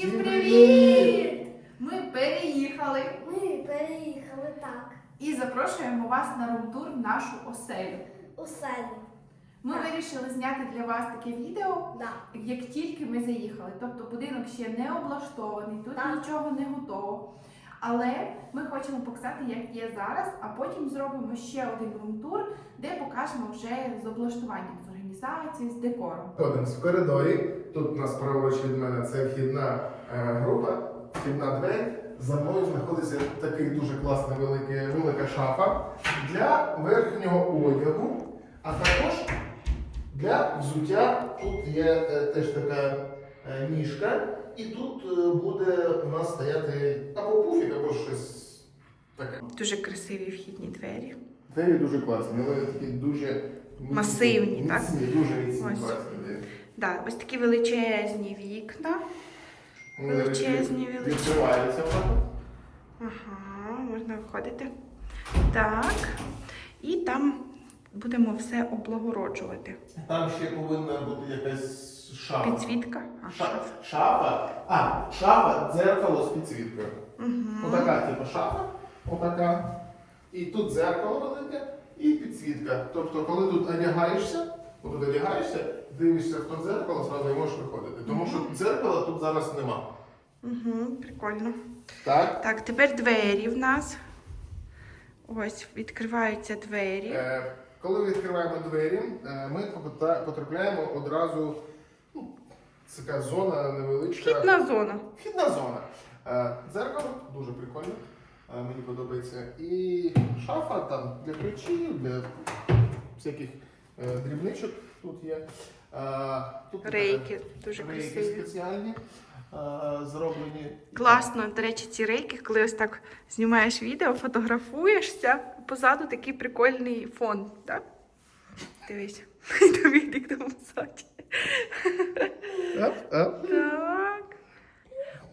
Всім привіт! Ми переїхали Ми переїхали так. і запрошуємо вас на румтур в нашу оселю. У селі. Ми Так. вирішили зняти для вас таке відео, Да. як тільки ми заїхали. Тобто будинок ще не облаштований, тут Так. нічого не готово. Але ми хочемо показати, як є зараз, а потім зробимо ще один румтур, де покажемо вже з облаштуванням, з з декором. Ходимось в коридорі. Тут у нас праворуч від мене це вхідна е, група, вхідна двері. За мною знаходиться такий дуже класний великий, велика шафа для верхнього одягу, а також для взуття. Тут є е, теж така е, ніжка, і тут е, буде у нас стояти або пуфік, або щось таке. Дуже красиві вхідні двері. Двері дуже класні, вони такі дуже Масивні, так? міцні, дуже міцні, Ось. класні. Да, ось такі величезні вікна. Вони Величезні, величезні. Відкриваються отак. Ага, можна виходити. Так. І там будемо все облагороджувати. Там ще повинна бути якась шафа. Підсвітка. А, Ша- Шафа. А, шафа, дзеркало з підсвіткою. Угу. Отака, типу, шафа, отака. І тут дзеркало велике і підсвітка. Тобто, коли тут одягаєшся, отут одягаєшся, дивишся в то дзеркало, зразу і можеш виходити. Тому що дзеркала тут зараз нема. Угу, прикольно. Так? Так, тепер двері в нас. Ось, відкриваються двері. Е, коли відкриваємо двері, е, ми потрапляємо одразу. Ну, це така зона невеличка. Вхідна зона. Вхідна зона. Е, Дзеркало дуже прикольно. Мені подобається. І шафа там для ключів, для всяких е, дрібничок тут є. Тут Рейки дуже рейки красиві. спеціальні, зроблені. Класно, до речі, ці рейки, коли ось так знімаєш відео, фотографуєшся, позаду такий прикольний фон, так? Дивись, тобі тик там позаді. Так.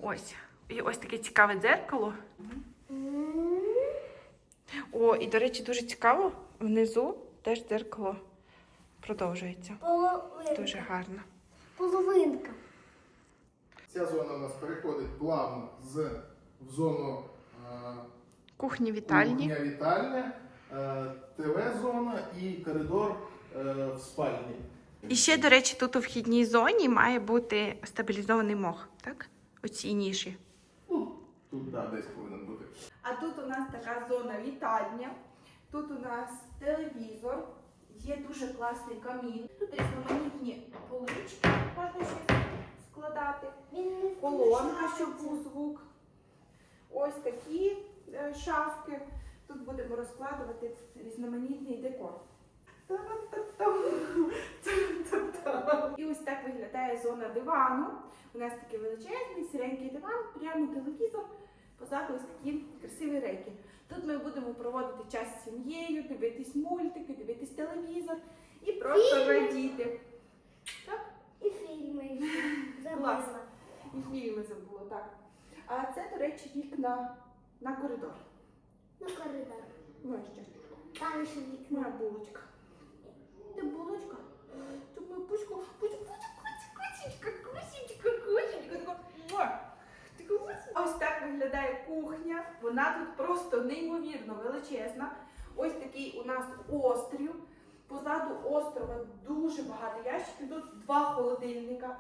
Ось. І ось таке цікаве дзеркало. О, і, до речі, дуже цікаво, внизу теж дзеркало продовжується. Половинка. Дуже гарно. Половинка. Ця зона у нас переходить плавно з в зону е, Кухні вітальні. кухня, вітальня, е, ТВ-зона і коридор е, в спальні. І ще, до речі, тут у вхідній зоні має бути стабілізований мох, так? Оці ніші. Тут да, десь повинен бути. А тут у нас така зона вітальня. Тут у нас телевізор, є дуже класний камін. Тут різноманітні полички, можна щось складати. Він не Колонка, щоб був звук. Ось такі е, шафки. Тут будемо розкладувати різноманітний декор. І ось так виглядає зона дивану. У нас такий величезний, сіренький диван, прямо телевізор, позаду ось такі красиві рейки. Тут ми будемо проводити час з сім'єю, дивитись мультики, дивитись телевізор і просто Фільми. радіти. Так? І фільми. Клас. Забила. І фільми забула, так. А це, до речі, вікна на коридор. На коридор. Моя ще. Там ще вікно. Моя булочка. Де булочка? Це моя пучка. Пучка, кусечка, кусечка, кусечка. Така, муа. Така ось. Ось так виглядає кухня. Тут просто неймовірно величезна. Ось такий у нас острів. Позаду острова дуже багато ящиків. Тут два холодильника.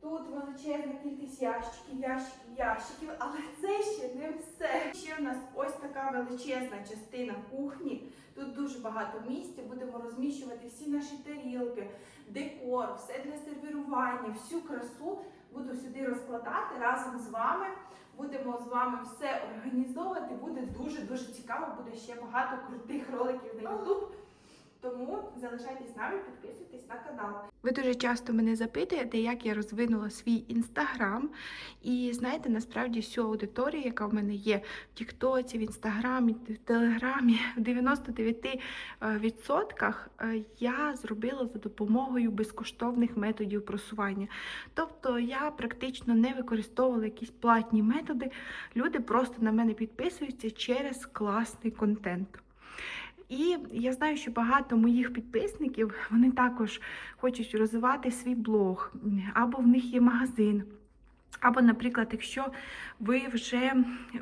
Тут величезна кількість ящиків, ящиків, ящиків, але це ще не все. Ще в нас ось така величезна частина кухні. Тут дуже багато місця. Будемо розміщувати всі наші тарілки, декор, все для сервірування, всю красу буду сюди розкладати разом з вами. Будемо з вами все організовувати. Буде дуже дуже цікаво. Буде ще багато крутих роликів на YouTube. Тому залишайтесь з нами, підписуйтесь на канал. Ви дуже часто мене запитуєте, як я розвинула свій інстаграм. І знаєте, насправді всю аудиторію, яка в мене є в Тіктоці, в Інстаграмі, в Телеграмі, в 99% е, я зробила за допомогою безкоштовних методів просування. Тобто я практично не використовувала якісь платні методи. Люди просто на мене підписуються через класний контент. І я знаю, що багато моїх підписників вони також хочуть розвивати свій блог, або в них є магазин. Або, наприклад, якщо ви вже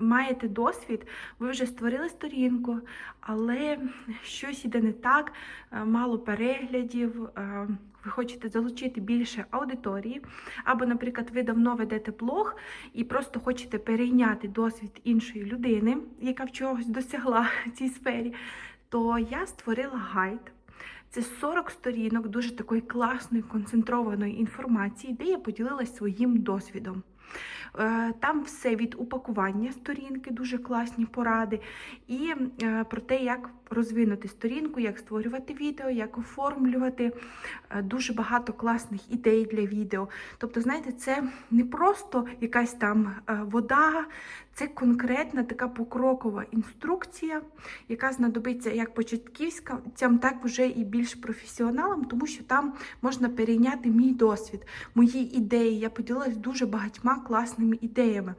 маєте досвід, ви вже створили сторінку, але щось іде не так, е, мало переглядів, е, ви хочете залучити більше аудиторії, або, наприклад, ви давно ведете блог і просто хочете перейняти досвід іншої людини, яка в чогось досягла в цій сфері, то я створила гайд. Це 40 сторінок дуже такої класної концентрованої інформації, де я поділилась своїм досвідом. Е, Там все від упакування сторінки, дуже класні поради, і е, про те, як розвинути сторінку, як створювати відео, як оформлювати. Е, Дуже багато класних ідей для відео. Тобто, знаєте, це не просто якась там вода, це конкретна така покрокова інструкція, яка знадобиться як початківцям, так вже і більш професіоналам, тому що там можна перейняти мій досвід, мої ідеї. Я поділилась дуже багатьма класними ідеями.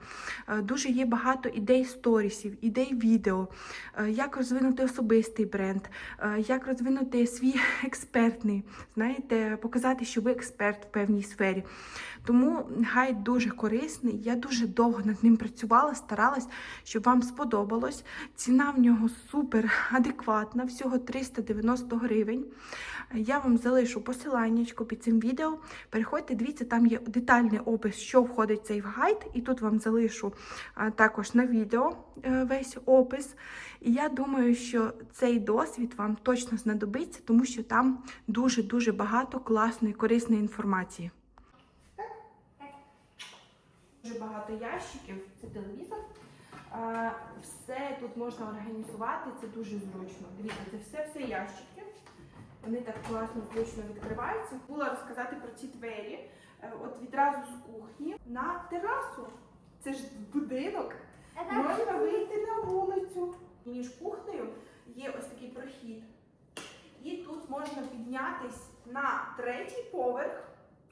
Е, Дуже є багато ідей сторісів, ідей відео, е, як розвинути особистий бренд, е, як розвинути свій експертний, знаєте, показати, що ви експерт в певній сфері. Тому гайд дуже корисний. Я дуже довго над ним працювала, старалась, щоб вам сподобалось. Ціна в нього супер адекватна, всього 390 гривень. Я вам залишу посиланнячко під цим відео. Переходьте, дивіться, там є детальний опис, що входить в цей гайд, і тут вам залишу також на відео е, весь опис. І я думаю, що цей досвід вам точно знадобиться, тому що там дуже-дуже багато класної, корисної інформації. Дуже багато ящиків, це телевізор. Все тут можна організувати, це дуже зручно. Дивіться, це все все ящики. Вони так класно, зручно відкриваються. Була розказати про ці двері. Е, От відразу з кухні на терасу. Це ж будинок. Можна вийти на вулицю. Між кухнею є ось такий прохід. І тут можна піднятись на третій поверх.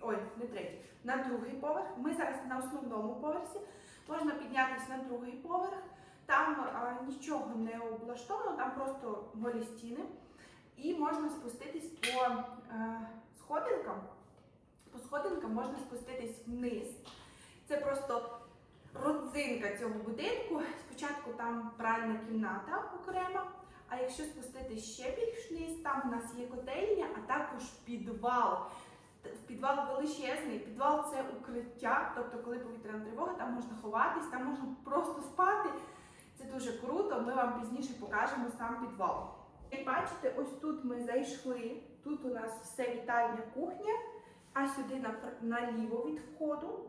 Ой, не третій, на другий поверх. Ми зараз на основному поверсі. Можна піднятися на другий поверх. Там а, нічого не облаштовано, там просто голі стіни. І можна спуститись по е, сходинкам. Сходинкам можна спуститись вниз. Це просто родзинка цього будинку. Спочатку там пральна кімната окрема. А якщо спуститись ще більш вниз, там у нас є котельня, а також підвал. Підвал величезний, підвал це укриття, тобто, коли повітряна тривога, там можна ховатись, там можна просто спати. Це дуже круто. Ми вам пізніше покажемо сам підвал. Як бачите, ось тут ми зайшли. Тут у нас все вітальня кухня, а сюди наліво від входу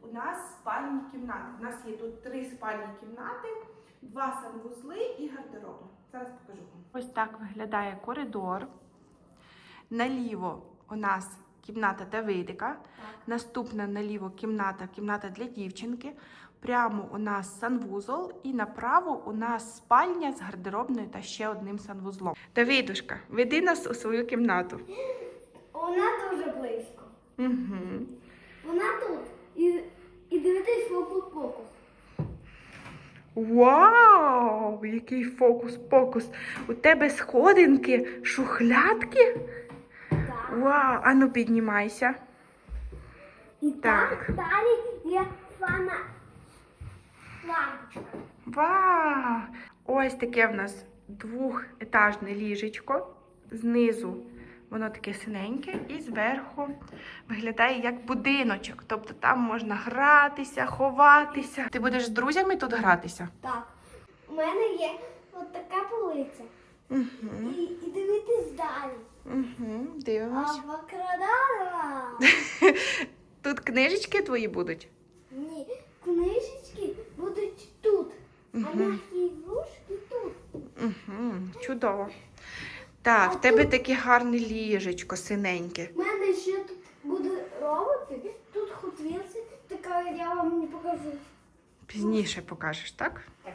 у нас спальні кімнати. У нас є тут три спальні кімнати, два санвузли і гардеробна. Зараз покажу вам. Ось так виглядає коридор. Наліво у нас кімната Давидика. Наступна наліво кімната, кімната для дівчинки. Прямо у нас санвузол, і направо у нас спальня з гардеробною та ще одним санвузлом. Давидушка, веди нас у свою кімнату. Вона дуже близько. Угу. Вона тут. І, і дивитись фокус покус. Вау! Який фокус-покус! У тебе сходинки, шухлядки? Так. Вау! Ану піднімайся. І Так. там далі є фана лампочка. Вау! Ось таке в нас двохетажне ліжечко. Знизу воно таке синеньке, і зверху виглядає як будиночок. Тобто там можна гратися, ховатися. Ти будеш з друзями тут гратися? Так. У мене є от така полиця. Угу. І, і дивитись далі. Угу. Дивимось. Абакрадабра. Тут книжечки твої будуть. Ні, книжечки будуть тут. А Мгм. м'які ігрушки тут. Угу. Чудово. Так, в тебе таке гарне ліжечко синеньке. У мене ще тут буде роботи. Тут хотвілці, така я вам не покажу. Пізніше покажеш, так? Так.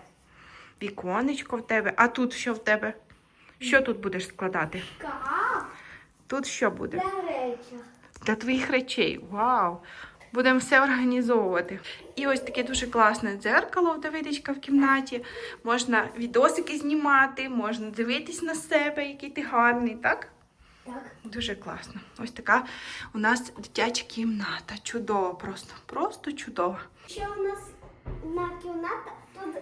Віконечко в тебе. А тут що в тебе? Що тут будеш складати? Ка Тут що буде? для речах. Для твоїх речей. Вау! Будемо все організовувати. І ось таке дуже класне дзеркало в Давидичка в кімнаті. Можна відосики знімати, можна дивитись на себе, який ти гарний, так? Так. Дуже класно. Ось така у нас дитяча кімната. Чудово просто. Просто чудово. Ще у нас на кімната тут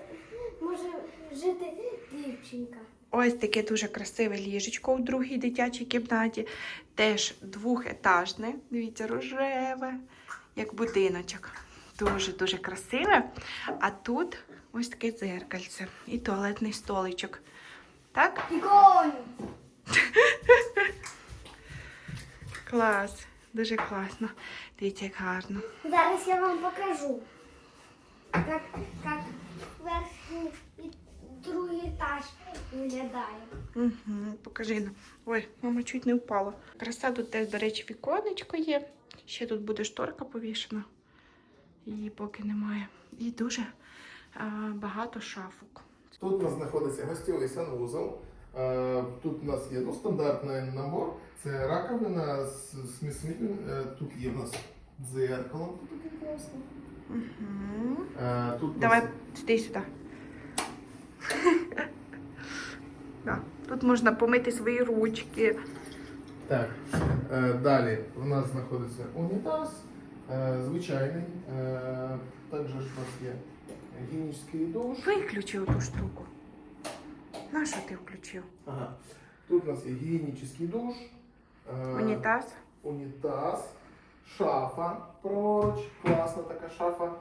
може жити дівчинка. Ось таке дуже красиве ліжечко у другій дитячій кімнаті. Теж двохетажне. Дивіться, рожеве, як будиночок. Дуже-дуже красиве. А тут ось таке дзеркальце і туалетний столичок. Так? Клас. Дуже класно. Дивіться, як гарно. Зараз я вам покажу, як, як верхній і другий етаж виглядає. Угу, покажи нам. Ой, мама чуть не впала. Краса тут теж, до речі, віконечко є. Ще тут буде шторка повішена. Її поки немає. І дуже а, багато шафок. Тут у нас знаходиться гостьовий санвузол. Е, Тут у нас є ну, стандартний набор. Це раковина з смісителем. Тут є в нас дзеркало. Тут таке класно. Угу. Е, Тут у нас- Давай, сюди сюди. Да. Тут можна помити свої ручки. Так. Е, Далі у нас знаходиться унітаз, е, звичайний. Е, Також у нас є гігієнічний душ. Виключи ту штуку. На що ти включив? Ага. Тут у нас є гігієнічний душ. Унітаз. унітаз, шафа праворуч, класна така шафа,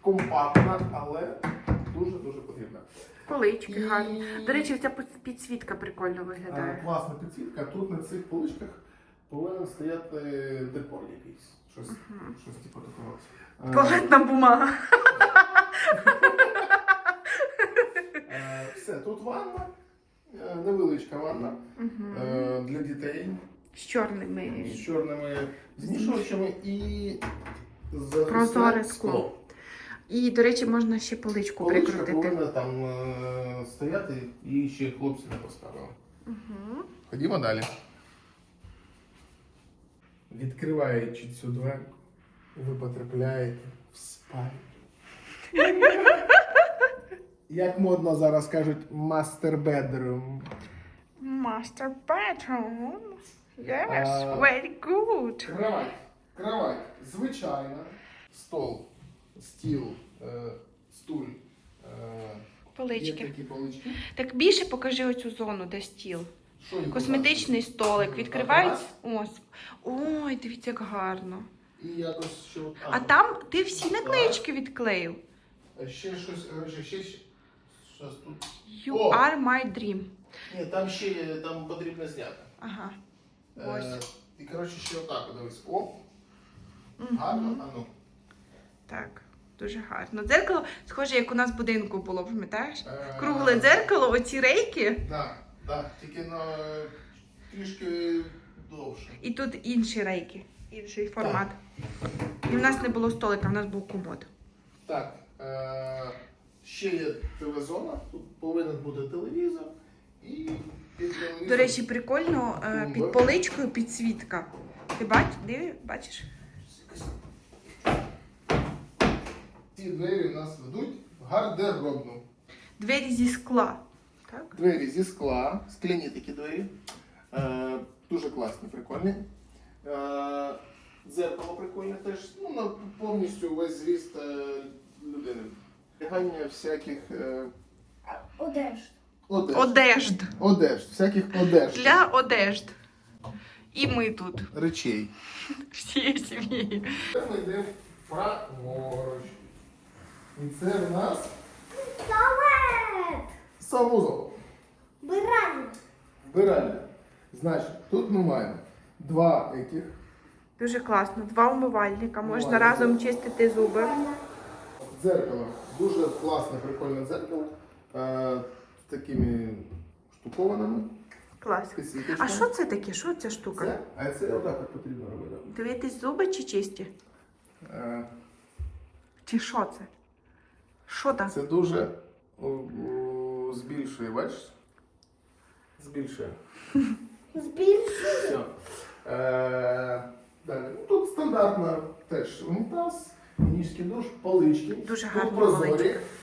компактна, але дуже-дуже потрібна. Полички І- гарні. До речі, ця підсвітка прикольно Е, виглядає. Класна підсвітка. Тут на цих поличках повинен стояти декор якийсь. Щось, Мгм. щось типу такого. Е, Туалетна бумага. е, Все, тут ванна, е, невеличка ванна е, для дітей З чорними. з чорними змішувачами і Прозоре захисне скло. І, до речі, можна ще поличку Поличка прикрутити. повинна там е, стояти і ще хлопці не поставили. Угу. Ходімо далі. Відкриваючи цю дверку, ви потрапляєте в спальню. Як модно зараз кажуть, мастер бедрум. Master bedroom. Yes, А. very good. Кровать. Кровать. Звичайна. Стол, стіл, е, стуль. Е, є такі полички. Так більше покажи оцю зону, де стіл. Що Косметичний столик. Відкривається. Ось. Ой, дивіться, як гарно. І якось ще от- А там ти всі наклеїчки відклеїв. Ще щось, е, ще, щось тут. You О! are my dream. Ні, там ще там потрібно зняти. Ага. Е, і коротше ще отак, дивись. О, гарно, а ну. Так, дуже гарно. Дзеркало схоже, як у нас в будинку було, пам'ятаєш? Е, Кругле дзеркало, оці рейки, Так, так, тільки на трішки довше. і тут інші рейки, інший формат. І в нас не було столика, в нас був комод. Так, е, ще є ТВ-зона, тут повинен бути телевізор і під телевізор. До речі, прикольно е, під поличкою підсвітка. Ти бач, диви, бачиш? Ці двері у нас ведуть в гардеробну. Двері зі скла. Так? Двері зі скла, скляні такі двері. Е, дуже класні, прикольні. Е, дзеркало прикольне теж. Ну, на повністю весь зріст е, людини. Лягання всяких е, Одеж. одеж. Одежд. Одеж, всяких одеж. Для одежд. І ми тут. речей. Всією сім'єю. Тепер Ми йдемо праворуч. І це в нас Туалет! санвузол. Биральня. Вбиральня. Значить, тут ми маємо два яких. Дуже класно. Два умивальника. Можна Умивальника. разом чистити зуби. Дзеркало. Дуже класне, прикольне дзеркало. Е, з такими штукованими. Клас. А що це таке? Що ця штука? Це? А це отак от потрібно робити. Дивитись зуби чи чисті? Е, Чи що це? Що там? це дуже о, о, збільшує, бачиш? Збільшує. Збільшує. Все. Е, далі. Ну, тут стандартно теж унітаз, ніжки душ, полички. Дуже Тут гарні прозорі. полички.